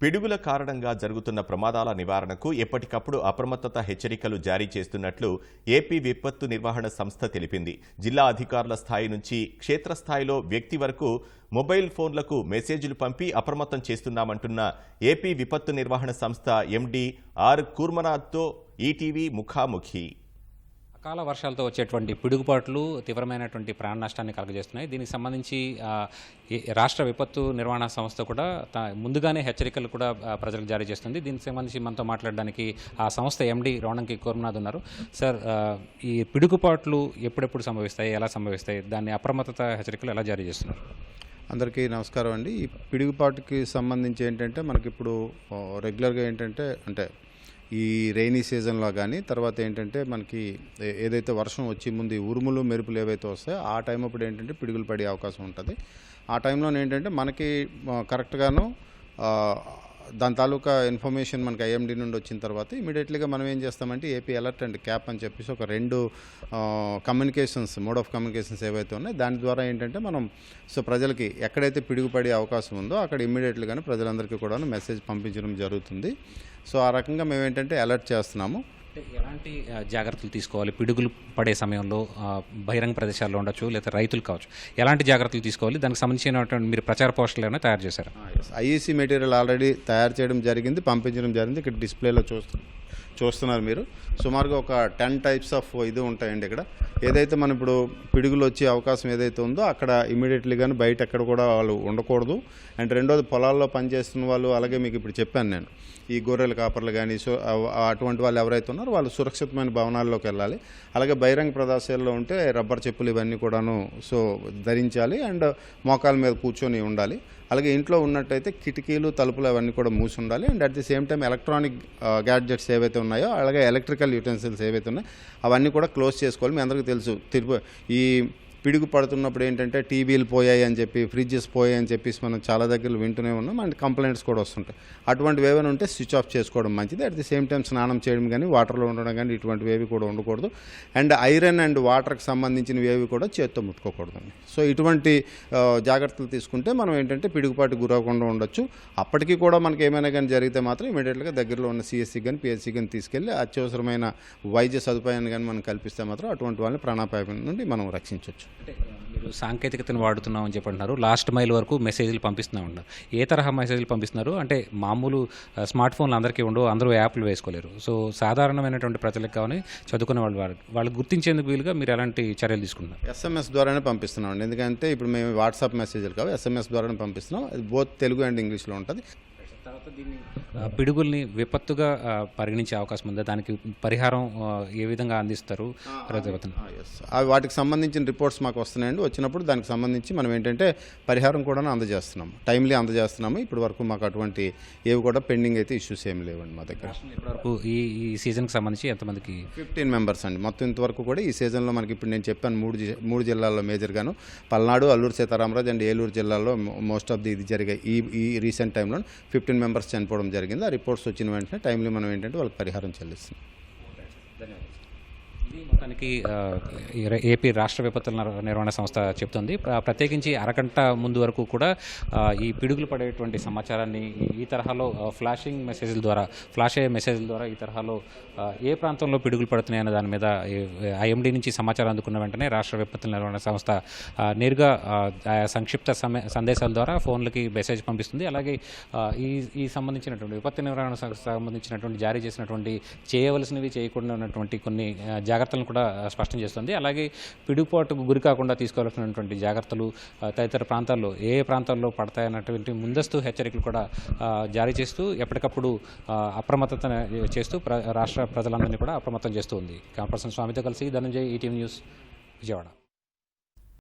పిడుగుల కారణంగా జరుగుతున్న ప్రమాదాల నివారణకు ఎప్పటికప్పుడు అప్రమత్తత హెచ్చరికలు జారీ చేస్తున్నట్లు ఏపీ విపత్తు నిర్వహణ సంస్థ తెలిపింది. జిల్లా అధికారుల స్థాయి నుంచి క్షేత్రస్థాయిలో వ్యక్తి వరకు మొబైల్ ఫోన్లకు మెసేజ్లు పంపి అప్రమత్తం చేస్తున్నామంటున్న ఏపీ విపత్తు నిర్వహణ సంస్థ ఎండీ ఆర్ కూర్మనాథ్తో ఈటీవీ ముఖాముఖి. అకాల వర్షాలతో వచ్చేటువంటి పిడుగుపాట్లు తీవ్రమైనటువంటి ప్రాణ నష్టాన్ని కలుగజేస్తున్నాయి. దీనికి సంబంధించి రాష్ట్ర విపత్తు నిర్వహణ సంస్థ కూడా ముందుగానే హెచ్చరికలు కూడా ప్రజలకు జారీ చేస్తుంది. దీనికి సంబంధించి మనతో మాట్లాడడానికి ఆ సంస్థ ఎండి రోణంకి కోర్మనాథ్ ఉన్నారు. సార్ ఈ పిడుగుపాట్లు ఎప్పుడెప్పుడు సంభవిస్తాయి? ఎలా సంభవిస్తాయి? దాన్ని అప్రమత్తత హెచ్చరికలు ఎలా జారీ చేస్తున్నారు? అందరికీ నమస్కారం అండి. ఈ పిడుగుపాటుకి సంబంధించి ఏంటంటే మనకి ఇప్పుడు రెగ్యులర్గా ఏంటంటే అంటే ఈ రైనీ సీజన్లో కానీ తర్వాత ఏంటంటే మనకి ఏదైతే వర్షం వచ్చి ముందు ఉరుములు మెరుపులు ఏవైతే వస్తాయో ఆ టైం అప్పుడు ఏంటంటే పిడుగులు పడే అవకాశం ఉంటుంది. ఆ టైంలో ఏంటంటే మనకి కరెక్ట్గాను దాని తాలూకా ఇన్ఫర్మేషన్ మనకి ఐఎండి నుండి వచ్చిన తర్వాత ఇమీడియట్లీగా మనం ఏం చేస్తామంటే ఏపీ అలర్ట్ అండ్ క్యాప్ అని చెప్పేసి ఒక రెండు కమ్యూనికేషన్స్ మోడ్ ఆఫ్ కమ్యూనికేషన్స్ ఏవైతే ఉన్నాయో దాని ద్వారా ఏంటంటే మనం సో ప్రజలకి ఎక్కడైతే పిడుగుపడే అవకాశం ఉందో అక్కడ ఇమీడియట్లీగానే ప్రజలందరికీ కూడా మెసేజ్ పంపించడం జరుగుతుంది. సో ఆ రకంగా మేము ఏంటంటే అలర్ట్ చేస్తున్నాము. అంటే ఎలాంటి జాగ్రత్తలు తీసుకోవాలి? పిడుగులు పడే సమయంలో బహిరంగ ప్రదేశాల్లో ఉండొచ్చు లేదా రైతులు కావచ్చు. ఎలాంటి జాగ్రత్తలు తీసుకోవాలి? దానికి సంబంధించినటువంటి మీరు ప్రచార పోస్టర్లు ఏమైనా తయారు చేశారు? ఐఈసీ మెటీరియల్ ఆల్రెడీ తయారు చేయడం జరిగింది పంపించడం జరిగింది. ఇక్కడ డిస్ప్లేలో చూస్తున్నాం. చూస్తున్నారు మీరు. సుమారుగా ఒక టెన్ టైప్స్ ఆఫ్ ఇది ఉంటాయండి ఇక్కడ. ఏదైతే మనం ఇప్పుడు పిడుగులు వచ్చే అవకాశం ఏదైతే ఉందో అక్కడ ఇమీడియట్లీ కానీ బయట ఎక్కడ కూడా వాళ్ళు ఉండకూడదు. అండ్ రెండోది పొలాల్లో పనిచేస్తున్న వాళ్ళు అలాగే మీకు ఇప్పుడు చెప్పాను నేను. ఈ గొర్రెల కాపర్లు కానీ సో అటువంటి వాళ్ళు ఎవరైతే ఉన్నారో వాళ్ళు సురక్షితమైన భవనాల్లోకి వెళ్ళాలి. అలాగే బహిరంగ ప్రదేశాల్లో ఉంటే రబ్బర్ చెప్పులు ఇవన్నీ కూడాను సో ధరించాలి. అండ్ మోకాల మీద కూర్చొని ఉండాలి. అలాగే ఇంట్లో ఉన్నట్టయితే కిటికీలు తలుపులు అవన్నీ కూడా మూసి ఉండాలి and at the same time electronic gadgets ఏవైతే ఉన్నాయో అలాగే ఎలక్ట్రికల్ యూటెన్సిల్స్ ఏవైతే ఉన్నాయో అవన్నీ కూడా క్లోజ్ చేసుకోవాలి. మీ అందరికీ తెలుసు తిరుపతి ఈ పిడుగు పడుతున్నప్పుడు ఏంటంటే టీవీలు పోయాయి అని చెప్పి ఫ్రిడ్జెస్ పోయాయి అని చెప్పేసి మనం చాలా దగ్గర వింటూనే ఉన్నాం అండ్ కంప్లైంట్స్ కూడా వస్తుంటాయి. అటువంటివి ఏమైనా ఉంటే స్విచ్ ఆఫ్ చేసుకోవడం మంచిది. అట్ ది సేమ్ టైం స్నానం చేయడం కానీ వాటర్లో ఉండడం కానీ ఇటువంటివి ఏవి కూడా ఉండకూడదు. అండ్ ఐరన్ అండ్ వాటర్కి సంబంధించినవి ఏవి కూడా చేత్తో ముట్టుకోకూడదు. సో ఇటువంటి జాగ్రత్తలు తీసుకుంటే మనం ఏంటంటే పిడుగుపాటు గురవకుండా ఉండొచ్చు. అప్పటికీ కూడా మనకి ఏమైనా కానీ జరిగితే మాత్రం ఇమీడియట్గా దగ్గరలో ఉన్న సిఎస్సి కానీ పిఎస్సి కానీ తీసుకెళ్ళి అత్యవసరమైన వైద్య సదుపాయాన్ని కానీ మనం కల్పిస్తే మాత్రం అటువంటి వాళ్ళని ప్రాణాపాయం నుండి మనం రక్షించవచ్చు అంటే మీరు సాంకేతికతను వాడుతున్నామని చెప్పి అంటున్నారు లాస్ట్ మైల్ వరకు మెసేజ్లు పంపిస్తూ ఉన్నారు ఏ తరహా మెసేజ్లు పంపిస్తున్నారు? అంటే మామూలు స్మార్ట్ ఫోన్లు అందరికీ ఉండవు అందరూ యాప్లు వేసుకోలేరు. సో సాధారణమైనటువంటి ప్రజలకు కానీ చదువుకునే వాళ్ళు వాళ్ళు గుర్తించేందుకు వీలుగా మీరు ఎలాంటి చర్యలు తీసుకున్నారు ఎస్ఎంఎస్ ద్వారానే పంపిస్తున్నాం ఎందుకంటే ఇప్పుడు మేము వాట్సాప్ మెసేజ్లు కావు ఎస్ఎంఎస్ ద్వారానే పంపిస్తున్నాం. అది బోత్ తెలుగు అండ్ ఇంగ్లీష్లో ఉంటుంది. దీన్ని పిడుగుల్ని విపత్తుగా పరిగణించే అవకాశం ఉందా. దానికి పరిహారం ఏ విధంగా అందిస్తారు? అవి వాటికి సంబంధించిన రిపోర్ట్స్ మాకు వస్తున్నాయండి. వచ్చినప్పుడు దానికి సంబంధించి మనం ఏంటంటే పరిహారం కూడా అందజేస్తున్నాం టైమ్లీ అందజేస్తున్నాము. ఇప్పటి వరకు మాకు అటువంటి ఏవి కూడా పెండింగ్ అయితే ఇష్యూస్ ఏమి లేవండి మా దగ్గర. ఇప్పటివరకు ఈ ఈ సీజన్కి సంబంధించి ఎంతమందికి? ఫిఫ్టీన్ మెంబర్స్ అండి. మొత్తం ఇంతవరకు కూడా ఈ సీజన్లో మనకి ఇప్పుడు నేను చెప్పాను మూడు మూడు జిల్లాల్లో మేజర్గాను. పల్నాడు అల్లూరు సీతారామరాజు అండ్ ఏలూరు జిల్లాలో మోస్ట్ ఆఫ్ ది ఇది జరిగాయి ఈ ఈ రీసెంట్ టైంలో ఫిఫ్టీన్ మెంబర్స్ చనిపోవడం జరిగింది. ఆ రిపోర్ట్స్ వచ్చిన వెంటనే టైంలీ మనం ఏంటంటే వాళ్ళకి పరిహారం చెల్లిస్తున్నాం. మొత్తానికి ఏపీ రాష్ట్ర విపత్తుల నిర్వహణ సంస్థ చెప్తుంది. ప్రత్యేకించి అరగంట ముందు వరకు కూడా ఈ పిడుగులు పడేటువంటి సమాచారాన్ని ఈ- తరహాలో ఫ్లాషింగ్ మెసేజ్ల ద్వారా ఫ్లాష్ అయ్యే మెసేజ్ల ద్వారా ఈ తరహాలో ఏ ప్రాంతంలో పిడుగులు పడుతున్నాయి అనే దాని మీద ఐఎండీ నుంచి సమాచారం అందుకున్న వెంటనే రాష్ట్ర విపత్తుల నిర్వహణ సంస్థ నేరుగా సంక్షిప్త సమ సందేశాల ద్వారా ఫోన్లకి మెసేజ్ పంపిస్తుంది. అలాగే ఈ ఈ సంబంధించినటువంటి విపత్తు నిర్వహణ సంస్థ సంబంధించినటువంటి జారీ చేసినటువంటి చేయవలసినవి చేయకుండా ఉన్నటువంటి కొన్ని జాగ్రత్త జాగ్రత్తలను కూడా స్పష్టం చేస్తుంది. అలాగే పిడుగుపాటుకు గురి కాకుండా తీసుకోవాల్సినటువంటి జాగ్రత్తలు తదితర ప్రాంతాల్లో ఏ ఏ ప్రాంతాల్లో పడతాయన్నటువంటి ముందస్తు హెచ్చరికలు కూడా జారీ చేస్తూ ఎప్పటికప్పుడు అప్రమత్తత చేస్తూ ప్ర రాష్ట్ర ప్రజలందరినీ కూడా అప్రమత్తం చేస్తూ ఉంది. కాంపర్సన్ స్వామితో కలిసి ధనంజయ్ ఈటీవీ న్యూస్ విజయవాడ.